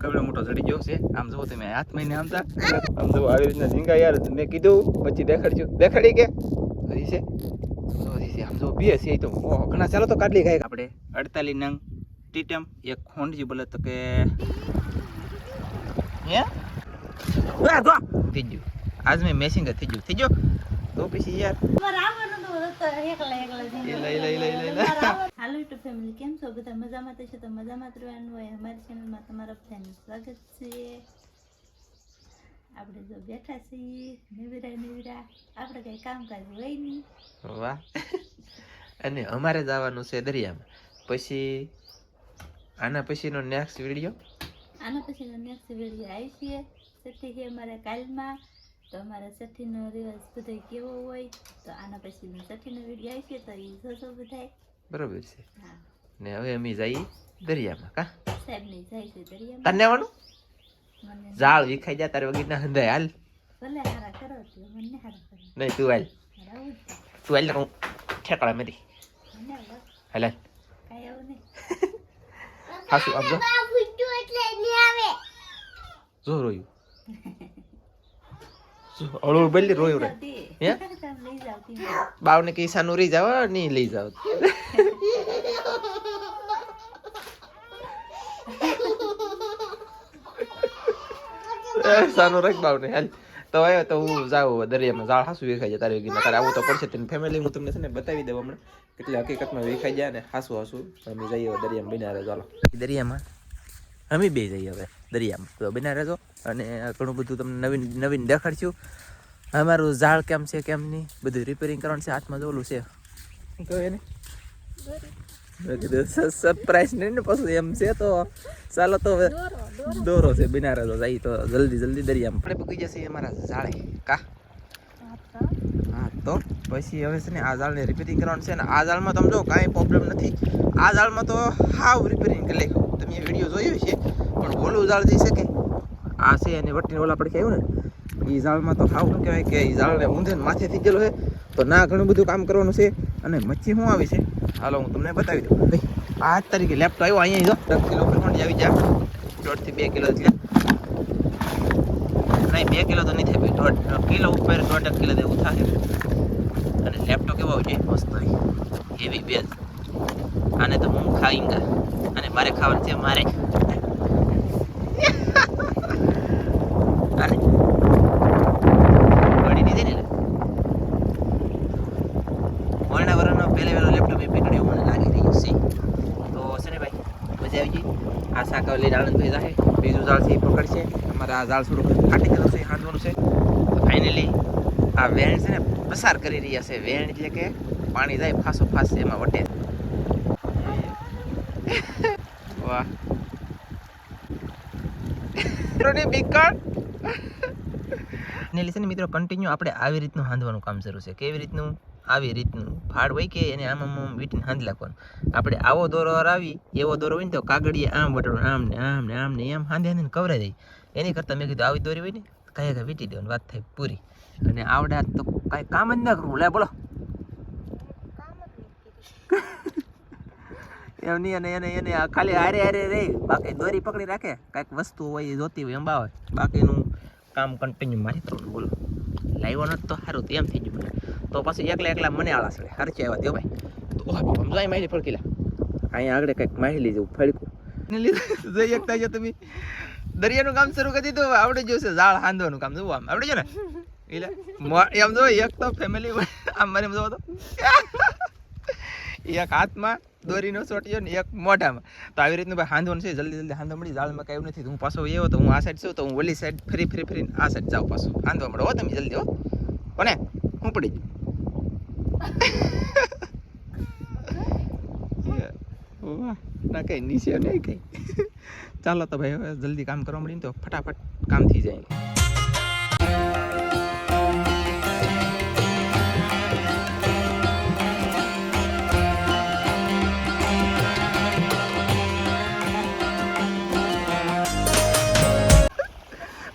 કવડો મોટો ચડી ગયો છે. આમ જુઓ તમે હાથ મહિને આમતા આમ જુઓ આવી રીતના ઝીંગા યાર મેં કીધું પછી દેખાડજો. દેખાડી કે? હજી છે? હજી છે. આમ જો બે છે તો. ઘણા ચાલો તો કાઢલી ખાય. આપણે અડતાલીસ નંગ ટીટમ એક ખોંડજી બોલે તો કે હે? થઈ ગયું. આજ મેં મેસિંગ થઈ ગયું. થઈ ગયો? તો પછી યાર. હાલો ફેમિલી કેમ છો બધા મજામાં તો છો તો મજામાં જ રહેવાનું હોય છે કઈ નહીં વાહ. અને અમારે જવાનું છે દરિયામાં. પછી આના પછીનો નેક્સ્ટ વીડિયો આના પછીનો નેક્સ્ટ વીડિયો આવી છીએ તેથી છે અમારે કાલમાં. તો અમારા સઠીનો રિવાજ બધો કેવો હોય તો આના પછી સઠીનો વીડિયો આવી છે તો એ જોશો બધાય. બરોબર છે. ને હવે અમે જઈએ દરિયામાં કા? સાહેબની જાય છે દરિયામાં. તને આવવાનું જાળ વિખાઈ જાય તારે વગીરના હંધાય હાલ. ભલે હારા કરો તો મને હારા કરો. નહીં તું હાલ. જ. તું હાલ હું ઠેકડા મેરી. હાલ હાલ. કાંઈ આવું નહીં. હાસુ આપજો જો જો રોયું. જો હળવું બોલી રોયું રે. હે? બાવને કે ઈશાનું રહી જાવ નહીં લઈ જાવ. સાનું રાખ બાવને. હાલ તો આવ્યો તો હું જાઉં દરિયામાં. જાળ હાસુ વેખાઈ જાય તારી વગીમાં. તારે આવું તો પડશે તેની. ફેમિલી હું તમને છે ને બતાવી દઉં હમણાં. કેટલી હકીકતમાં વેખાઈ જાય ને હાસુ હાસુ. અમે જઈએ દરિયામાં બિના ચાલો. દરિયામાં? અમે બે જઈએ હવે દરિયામાં. તો બને રહેજો અને ઘણું બધું તમને નવીન નવીન દેખાડશું. અમારું ઝાડ કેમ છે કેમ નહીં બધું રિપેરિંગ કરવાનું છે હાથમાં જોલું છે. શું એને? કીધું સરપ્રાઈઝ નહીં ને પાછું એમ છે તો ચાલો તો હવે દોરો છે બિના રહેજો જઈ તો જલ્દી જલ્દી દરિયામાં. આપણે પકી જશે અમારા ઝાડે કા? હા તો પછી હવે છે ને આ ઝાડને રિપેરિંગ કરવાનું છે ને આ જાળમાં તમે જો કાંઈ પ્રોબ્લેમ નથી. આ જાળમાં તો હાવ રિપેરિંગ કરી નાખ્યું. તમે વીડિયો જોયો છે, પણ ઓલું જાળ જઈ શકે આ છે એને વટીને ઓલા પડખે આવ્યું ને એ જાળમાં તો હાવ શું કહેવાય કે એ જાળને ઊંધે માથે થઈ ગયેલો છે. તો ના, ઘણું બધું કામ કરવાનું છે અને મચ્છી શું આવી છે? હાલો, હું તમને બતાવી દઉં. ભાઈ પાંચ તારીખે લેપટોપ આવ્યો અહીંયા જો, દસ કિલો ફરફંડી આવી જાય દોઢથી બે કિલો એટલે. નહીં, બે કિલો તો નહીં થાય દોઢ કિલો ઉપર દોઢ કિલો જેવું થાય. અને લેપટોપ કેવો છે? મસ્ત એવી બેઝ આને તો હું ખાઈંગા. અને મારે ખાવાનું છે મારે. આને. પડી દીધી ને વર્ણા વર્ણનો લેપટોપ એ પકડ્યો મને લાગી રહ્યું છે. તો છે ભાઈ, મજા આવી ગઈ. આ શાકા લઈને આનંદભાઈ જાહે બીજું ઝાડ છે એ પકડશે. અમારા આ ઝાડ થોડુંક ફાટી ગયેલું છે હાંધવાનું છે. ફાઇનલી આ વેણ છે ને પસાર કરી રહ્યા છે. વેણ એટલે કે પાણી જાય ફાસો ફાસ એમાં વટે. વાહ. મિત્રોની બીકણ ને છે મિત્રો કન્ટિન્યુ આપણે આવી રીતનું હાંધવાનું કામ શરૂ છે. કેવી રીતનું? આવી રીતનું. ફાળ હોય કે એને આમ આમ વીટીને હાંધ નાખવાનું. આપણે આવો દોરો આવી એવો દોરો હોય ને તો કાગડીએ આમ વટવાનું આમ ને આમ ને આમ ને એમ હાંધે હાંધીને કવરાઈ જાય એની કરતાં મેં કીધું આવી દોરી હોય ને, કાંઈ કાંઈ વીટી દેવાની વાત થાય પૂરી. અને આવડે તો કાંઈ કામ જ ના કરવું. લે બોલો. એમ નહીં અને એને એને ખાલી હારે હારે રે બાકી દોરી પકડી રાખે. કાંઈક વસ્તુ હોય એ જોતી હોય અંબાવે બાકીનું કામ કન્ટિન્યુ મારી કરવાનું બોલો. લાવ્યો નથી તો સારું એમ થઈ ગયું તો પછી એકલા એકલા મને આળા છે. હરચે આવ્યા દો ભાઈ. તો સમજાય માહિતી ફળકી લે અહીંયા આગળ કંઈક માહિતી જેવું ફળકું. લીધે. જઈ એકતા જો તમે દરિયાનું કામ શરૂ કરી દીધું આવડે ગયું ઝાડ હાંધવાનું કામ. જોવું આમ, આવડી ગયું ને? એટલે એમ જો, એક તો ફેમિલી આમ મને જોવો તો. એક હાથમાં દોરીનો ચોટ્યો ને એક મોઢામાં. તો આવી રીતનું ભાઈ હાંધો છે, જલ્દી જલ્દી હાંધો મળી જાળમાં કાંઈ નથી. હું પાછો એવો તો હું આ સાઈડ છું, તો હું ઓલી સાઈડ ફરી ફરી, ફરીને આ સાઈડ જાઉં પાછું. હાંધવા મળો તમે જલ્દી હો. કોને? હું પડી ના કઈ નીચે નહીં કઈ. ચાલો તો ભાઈ હવે જલ્દી કામ કરવા મળીને તો ફટાફટ કામ થઈ જાય.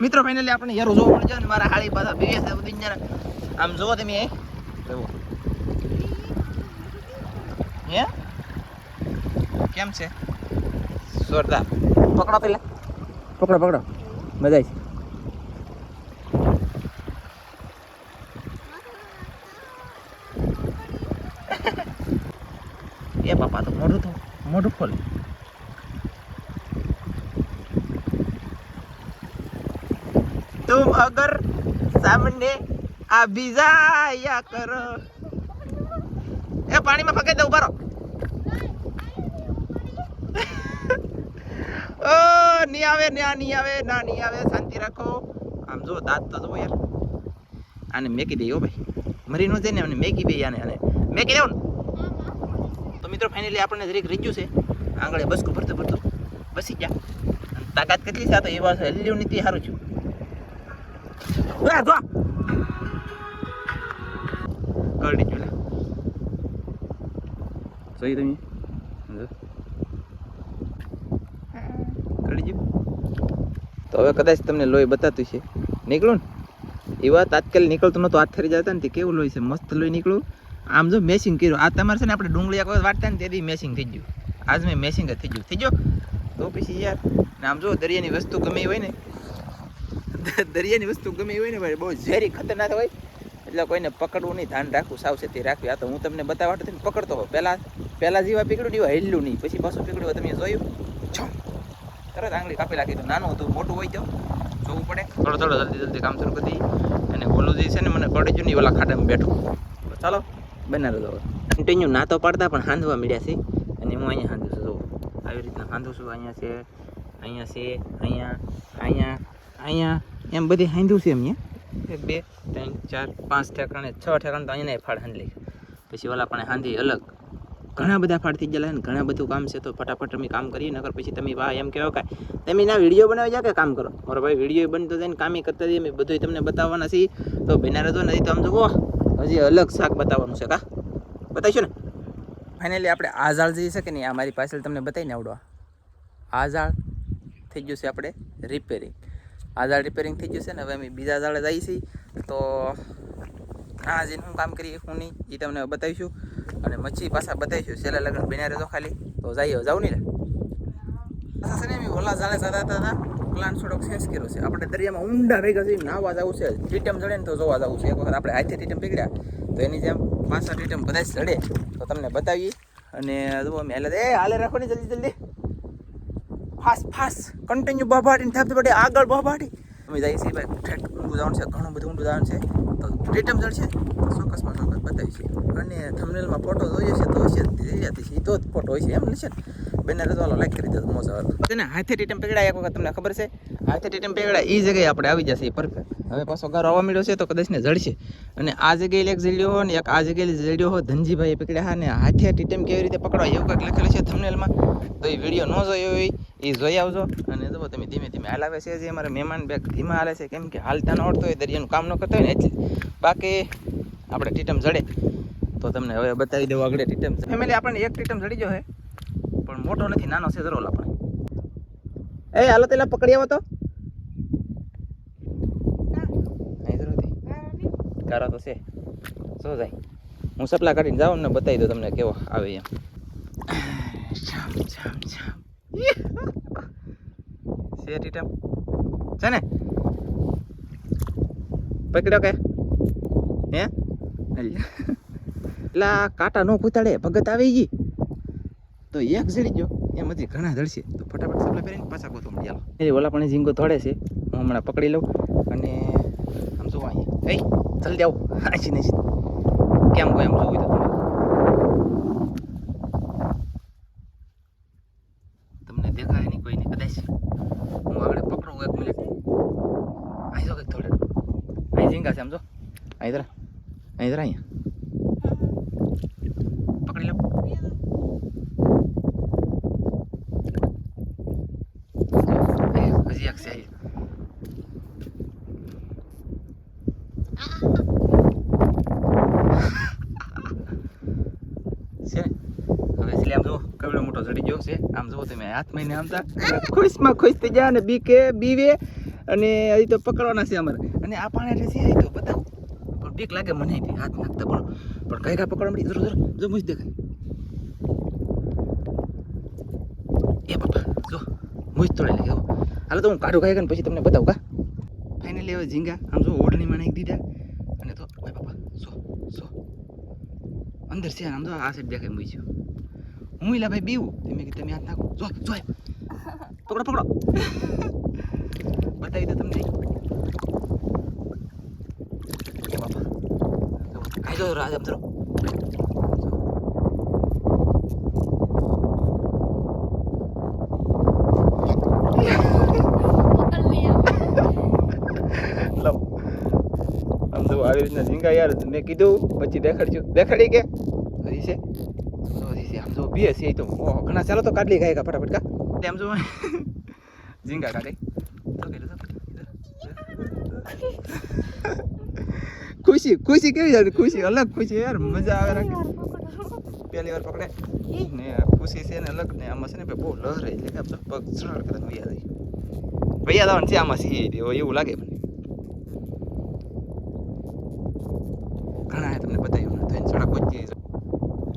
મિત્રો ફાઇનલી આપણે યાર જોવા મળી જાય ને મારા હાળી પાછા બે છે બધી જણા આમ જોવો તમે જુઓ. હે? કેમ છે? જોરદાર. પકડો પેલા. પકડો પકડો. મજા છે એ બાપા તો મોઢું તો મોઢું ખોલ. અગર સામને આ બીજાયા કરો. એ પાણીમાં ફકાઈ દે, ઊભા ઓ નહીં આવે ના નહીં આવે, ના નહીં આવે, શાંતિ રાખો. આમ જો દાંત તો જુઓ યાર. આને મેકી દે ઓ ભાઈ. મરી ન જઈને આને મેકી દે આને આને. મેકી દેવું તો મિત્રો ફાઇનલી આપણને જરીક રીજ્યું છે. આંગળે બસકું ભરતું ભરતું. બસી ગયા. તાકાત કેટલી છે તો? એ વાત હલ્યું નીતિ સારું છું તમે? જો. તો હવે કદાચ તમને લોહી બતાતું છે. નીકળું ને? એવા તાત્કાલ નીકળતું નતું હાથ ફરી જતા ને તે કેવું લોહી છે? મસ્ત લોહી નીકળું આમ જો મેસિંગ કર્યું. આ તમારે છે ને આપણે ડુંગળી કોઈ વાટતા ને તેથી મેસિંગ થઈ ગયું. આજ મેં મેસિંગ જ થઈ ગયું. થઈ ગયો? તો પછી યાર ને આમ જો દરિયાની વસ્તુ ગમે હોય ને દરિયાની વસ્તુ ગમે એવી હોય ને ભાઈ, બહુ ઝેરી ખતરનાક હોય. એટલે કોઈને પકડવું નહીં, ધ્યાન રાખવું, સાવચેતી રાખવી. આ તો હું તમને બતાવવા થઈને પકડતો હોઉં. પહેલાં પહેલાં જેવા પીકડ્યું એવા હેલ્યું નહીં. પછી પાછું પીકડ્યું તમે જોયું? તરત આંગળી કાપી લાગી તો નાનું હતું, મોટું હોય તો જોવું પડે. થોડો થોડો, જલ્દી જલ્દી કામ શરૂ કરી અને ઓલું જે છે ને, મને પડી ગયું નહીં ઓલા ખાડામાં બેઠું. ચાલો, બનાવી દો કન્ટિન્યુ ના તો પાડતા, પણ હાંધવા મળ્યા છે. અને હું અહીંયા હાંધું છું આવી રીતના હાંધું છું. અહીંયા છે અહીંયા છે, અહીંયા અહીંયા. અહીંયા એમ બધી હાંધ્યું છે એમ અહીંયા એક, બે, ત્રણ, ચાર, પાંચ ઠેકાણે, છ ઠેકાણે તો અહીંયા ફાળ હાંધી પછી ઓલા પણ હાંધી અલગ. ઘણા બધા ફાળ થઈ ગયેલા ને, ઘણા બધું કામ છે તો ફટાફટ અમે કામ કરીએ, નકર પછી તમે વાહ એમ કહેવા કાંઈ તમે ના વીડિયો બનાવી જા કે કામ કરો? મારો ભાઈ વીડિયો બનતો જાય ને, કામે કરતા જઈએ બધું તમને બતાવવાના છીએ. તો બિના રહેતો નથી તો આમ જો હજી અલગ શાક બતાવવાનું છે કા? બતાવીશું ને? ફાઇનલી આપણે આ ઝાડ જઈ છે કે નહીં આ મારી પાછળ તમને બતાવીને આવડવા. આ ઝાડ થઈ ગયું છે આપણે રિપેરિંગ આ ઝાડ રિપેરિંગ થઈ ગયું છે ને, હવે અમે બીજા ઝાડે જઈએ છીએ તો આ જે હું કામ કરીએ, હું નહીં એ તમને બતાવીશું. અને મચ્છી પાછા બતાવીશું છેલ્લા લગ્ન બન્યા તો ખાલી. તો જઈએ જાઉં નહીં પાછા છે ને ઓલા ઝાડે જતા હતા પ્લાન થોડોક શેષ કર્યો છે. આપણે દરિયામાં ઊંડા ભેગા થઈ નાવા જવું છે. ટીટમ ચડે ને તો જોવા જવું છે. એક વખત આપણે હાથે ટીટમ પીગડ્યા તો એની જેમ પાછા ટીટમ બધા જ ચડે તો તમને બતાવીએ. અને જુઓ અમે હાલે એ, હાલે રાખો ને જલ્દી જલ્દી. ફાસ્ટ ફાસ્ટ કન્ટિન્યુ બહાટી થાપતી પડે, આગળ બહાટી અમે જઈએ છીએ ભાઈ, ઠેઠ ઊંડું જવાનું છે, ઘણું બધું ઊંડું જવાનું છે. તો રિટર્ન જશે તો ચોક્કસમાં ચોક્કસ છે અને થમનેલમાં ફોટો જોઈએ છે તો છે એ તો જ ફોટો હોય છે એમ છે ને બંને રજવાલો લાઈક કરી દેજો મોજ આવે તેને હાથે ટીટમ પકડા એક વખત તમને ખબર છે? હાથે ટીટમ પકડા એ જગ્યાએ આપણે આવી જશે પરફેક્ટ હવે પાછો ગારો આવવા મળ્યો છે તો કદાચ ને જડશે. અને આ જગ્યાએ એક જડ્યો હોય ને એક આ જગ્યાએ જડ્યો હોય ધનજીભાઈએ પકડ્યા હા ને હાથે ટીટમ કેવી રીતે પકડવા એવું કંઈક લખેલું છે થમનેલમાં તો એ વીડિયો ન જોયો હોય એ જોઈ આવજો. અને જો તમે ધીમે ધીમે હાલાવે છે જે અમારે મહેમાન બેગ ધીમા હાલે છે કેમ કે હાલતા ન આવડતો હોય દરિયાનું કામ ન કરતા હોય ને એટલે. બાકી આપણે ટીટમ જડે. તો તમને હવે બતાવી દઉં આગળ ટીટમ. ફેમિલી આપણને એક ટીટમ જડી જો છે. પણ મોટો નથી નાનો છે જરોલ પણ એ હાલો તેલા પકડી આવો તો. કારો તો છે. શું જાય હું સપલા કાઢીને જાઉં ને બતાવી દઉં તમને કેવો આવે એમ. છે ટીટમ? છે ને? પકડ્યો કે? હે? એટલે આ કાંટા નો કૂતાડે ભગત આવી ગઈ. તો એક જડી ગયો એમાંથી ઘણા ધડશે તો ફટાફટ સપ્લાય કરીને પાછા મળી ચાલો એ ઓલા પણ ઝીંગો થોડે છે, હું હમણાં પકડી લઉં અને આમ જોવા અહીંયા. કઈ જલ્દી આવો. આછી નહીં કેમ હોય એમ જોવું તો તમને દેખાય નહીં કોઈ નહીં, કદાચ હું આગળ પકડું એક મિનિટ અહીં જો કંઈક થોડે. અહીં ઝીંગા છે આમ જો અહીં અહીં જરા અહીંયા પકડી લઉં એ, હજી એક છે અહીં. છે ને? હવે એટલે આમ જો કેવડો મોટો ચડી ગયો છે આમ જો તમે, હાથ મહિને આમતા ખુશમાં ખુશ થઈ જાય અને બીકે, બીવે અને હજી તો પકડવાના છે અમારે. અને આ પાણી એટલે છે, તો બતાવું. પણ બીક લાગે મને હાથ નાખતા પણ પણ કઈ કા પકડવા મળી જરૂર જરો જો મુજ દેખાય. એ બાપા જો મુજ તોડે લે હાલો તો હું કાઢું ખાઈ પછી તમને બતાવું, કા? ફાઇનલી હવે ઝીંગા, આમ જો ઓઢણીમાં નાખી દીધા. અને તો બાપા સો સો અંદર છે, આમ તો આ સાઈડ દેખાય મૂઈ હું ઇલા ભાઈ બીવું તમે કે તમે હાથ નાખો જો જો પકડો પકડો બતાવી દો તમને બાપા કાઈ જો રાજ તો આવી રીતના ઝીંગા યાર મેં કીધું પછી દેખાડજો દેખાડી કે હજી છે તો હજી છે આમ તો બે છે તો. ઓહો ઘણા ચાલો તો કાઢલી ખાય કા ફટાફટ કા? આમ જો ઝીંગા કાઢે. ખુશી ખુશી કેવી યાર ખુશી અલગ ખુશી યાર. મજા આવે પહેલી વાર પકડે. ને ખુશી છે ને અલગ ને આમાં છે ને બહુ લહરે એટલે કે પગ સરળ કરે વૈયા જાય. વૈયા જવાનું છે આમાં સી એવું લાગે મને. ઘણા તમને બતાવ્યું થઈને સડક વચ્ચે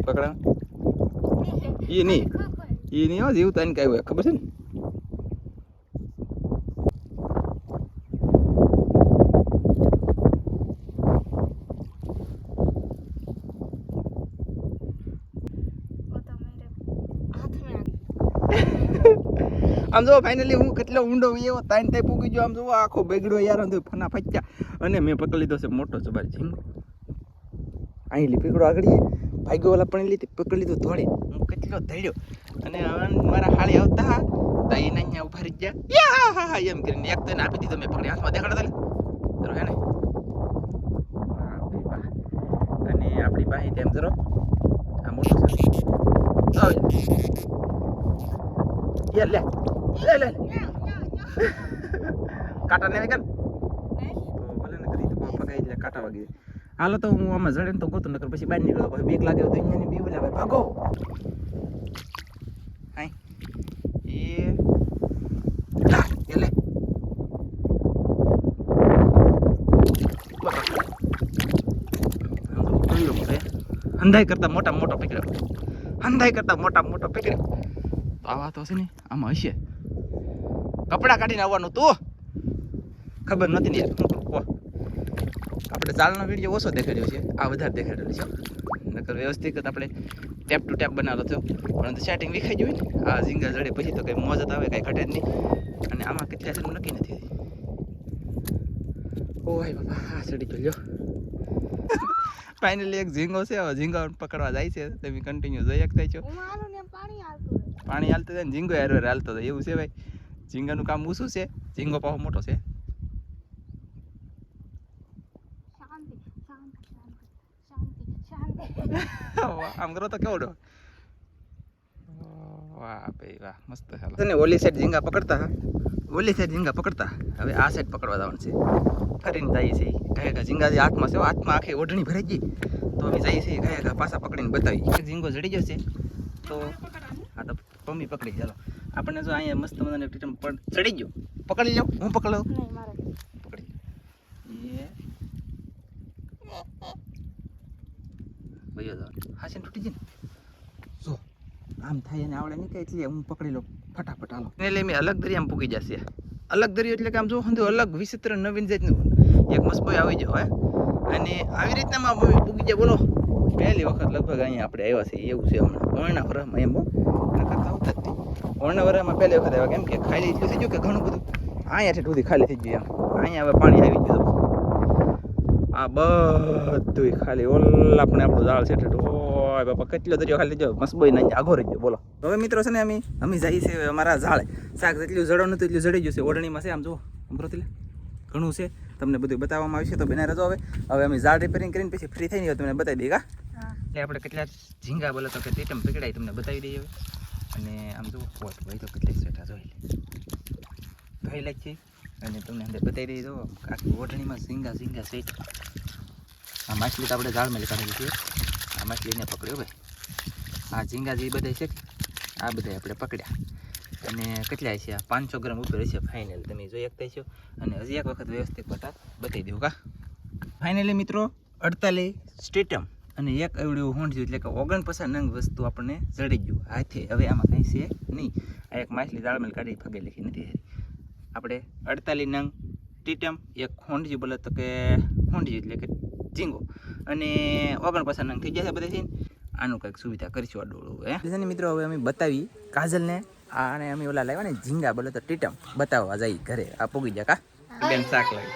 પકડા. એ નહીં એ નહીં હો જીવતા એને કાંઈ હોય ખબર છે ને? આમ જો ફાઇનલી હું કેટલો ઊંડો એવો તાઈન તાઈ પૂગી ગયો. આમ જો આખો બેગડો યાર આમ ફના ફચ્યા અને મેં પકડી લીધો છે મોટો જબર ઝીંગો અહીં લી પીકડો આગળ ભાગ્યો વાલા પણ લીધી પકડી લીધું ધોળે. હું કેટલો ધડ્યો. અને મારા હાળી આવતા તો એને અહીંયા ઊભા રહી ગયા. યા હા હા એમ કરીને એક તો એને આપી દીધો મેં પકડી હાથમાં દેખાડો તાલે જરો હે ને. અને આપણી પાસે તેમ જરો આ મોટો આવે લે. લે લે કાંટા ને વેગન તો ભલે ને કરી તો કાંટા વાગી જાય. હાલો તો હું આમાં જડે તો ગોતું, નકર પછી બહાર નીકળો પછી બીક લાગે તો અહીંયા ને બી ભાઈ ભાગો. હંધાઈ કરતા મોટા મોટો પકડ્યો. હંધાઈ કરતા મોટા મોટો પકડ્યો. તો આવા તો હશે ને, આમાં હશે. કપડાં કાઢીને આવવાનું તું. ખબર નથી ને યાર. આપણે ચાલનો વીડિયો ઓછો દેખાડ્યો છે. આ વધારે દેખાડેલો છે. નકર વ્યવસ્થિત આપણે ટેપ ટુ ટેપ બનાવેલો થયો. પરંતુ સેટિંગ વિખાઈ ગયું ને આ ઝીંગા જડે પછી તો કંઈ મોજ જ આવે કંઈ ઘટે જ નહીં. અને આમાં કેટલા છે નક્કી નથી ઓય બાપા આ ચડી ગયો લ્યો. ફાઇનલી એક ઝીંગો છે. હવે ઝીંગો પકડવા જાય છે. તમે કન્ટિન્યુ જોઈ શકતા છો. પાણી હાલતું થાય ને ઝીંગો હેર હેર હાલતો થાય એવું છે ભાઈ. ઝીંગાનું કામ ઓછું છે. ઝીંગો પાવો મોટો છે વાહ, આમ કરો તો કેવો વાહ ભાઈ વાહ મસ્ત છે ને ઓલી સાઈડ ઝીંગા પકડતા હા? ઓલી સાઈડ ઝીંગા પકડતા. હવે આ સાઈડ પકડવા જવાનું છે. ફરીને જઈએ છીએ. કયા ઝીંગા જે હાથમાં છે હાથમાં આખી ઓઢણી ભરાઈ ગઈ. તો હવે જઈએ છીએ કયા પાછા પકડીને બતાવી ઝીંગો જડી જશે તો હા તો મમ્મી પકડી ચાલો આપણને જો અહીંયા મસ્ત પણ ચડી ગયો. પકડી લો હું પકડ લઉં પકડી એ હાસીને તૂટી જાય જો, આમ થાય અને આવડે નહીં કે એટલે હું પકડી લઉં. ફટાફટ, હાલો. એટલે મેં અલગ દરિયામાં પૂકી જશે. અલગ દરિયો એટલે કે આમ જો હંધો અલગ વિચિત્ર નવીન જાતનું. એક મસ્બોય આવી જાવ હે. અને આવી રીતના માં પૂકી જાય, બોલો. પહેલી વખત લગભગ અહીંયા આપણે આવ્યા છે એવું છે હમણાં. ઓરણા એમ કરતા આવતા પહેલી વખત આવ્યા, કેમ કે ખાલી થઈ ગયું કે ઘણું બધું. અહીંયા સુધી ખાલી થઈ ગયું એમ. અહીંયા હવે પાણી આવી ગયું આ બધું ખાલી. ઓલા આપણે આપણું ઝાડ છે ઓય બાપા કેટલો દરિયો ખાલી જો મસ્બોઈ ના આઘો રહી ગયો. બોલો. હવે મિત્રો છે ને અમે અમે જઈએ છીએ હવે અમારા ઝાડ. શાક જેટલું જડો નતું એટલું જડી ગયું છે. ઓઢણીમાં છે આમ જો અમરોતીલે ઘણું છે. તમને બધું બતાવવામાં આવશે તો બેના રજો હવે. હવે અમે ઝાડ રિપેરિંગ કરીને પછી ફ્રી થઈને તમને બતાવી દઈએ કા? એટલે આપણે કેટલા ઝીંગા બોલો તો કે ટીટમ પકડાય તમને બતાવી દઈએ હવે. અને આમ જો હોત ભાઈ તો કેટલી સેટા જોઈ લે. છે. અને તમને અંદર બતાવી દઈએ દો આખી ઓઢણીમાં ઝીંગા ઝીંગા સેટ. આ માછલી તો આપણે ઝાડમાં કાઢેલી છે. આ માછલીને પકડ્યો ભાઈ. આ ઝીંગા જે બધા છે આ બધા આપણે પકડ્યા. અને કેટલા છે? પાંચસો ગ્રામ ઉપર હશે ફાઇનલ તમે જોઈ શકતા છો અને હજી એક વખત વ્યવસ્થિત પટા બતાવી દઉં કા ફાઇનલી મિત્રો, અડતાલીસ સ્ટેટમ. અને એક એવડું હોંડ્યું એટલે કે ઓગણપચાસ નંગ વસ્તુ આપણને જડી ગયું. હાથે. હવે આમાં કંઈ છે નહીં. આ એક માછલી દાળમેલ કાઢી ફગે લખી નથી. હારી આપણે અડતાલીસ નંગ ટીટમ એક ખોંડજી બોલે તો કે ખોંડજી એટલે કે ઝીંગો અને ઓગણપચાસ નંગ થઈ જશે બધા આનું કંઈક સુવિધા કરીશું આ ડોળું હે મિત્રો હવે અમે બતાવી કાજલને. આ અને અમે ઓલા લાવ્યા ને ઝીંગા બોલે તો ટીટમ. બતાવવા જઈ ઘરે. આ પૂગી જા કા. બેન શાક લાવી.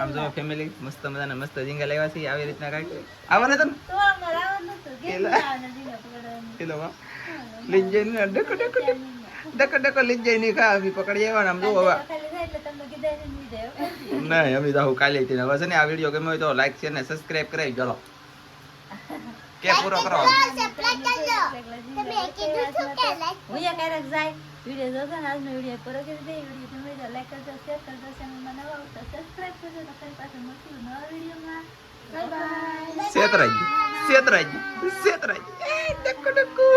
આમ જો ફેમિલી મસ્ત મજાના મસ્ત ઝીંગા લાવ્યા છે. આવી રીતના કાંઈક. આવવાના હતા ને તો અમારે ના ડકો ડકો ડકો ડકો અમે પકડી આવ્યા આમ નહીં અમે તો કાલે હતી હવે છે ને આ વીડિયો ગમ્યો હોય તો લાઈક શેર ને સબસ્ક્રાઇબ કરાવી ચલો કે પૂરો કરો હું યા ક્યારેક જાય વીડિયો જોશો ને આજનો વીડિયો પૂરો કરી દે વીડિયો તમે લાઈક કરજો શેર કરજો ચેનલમાં નવા હો સબસ્ક્રાઇબ કરજો તો ફરી પાછા મળશું નવા વિડીયોમાં સેતરાજી સેતરાજી સેતરાજી ડક્કુ ડક્કુ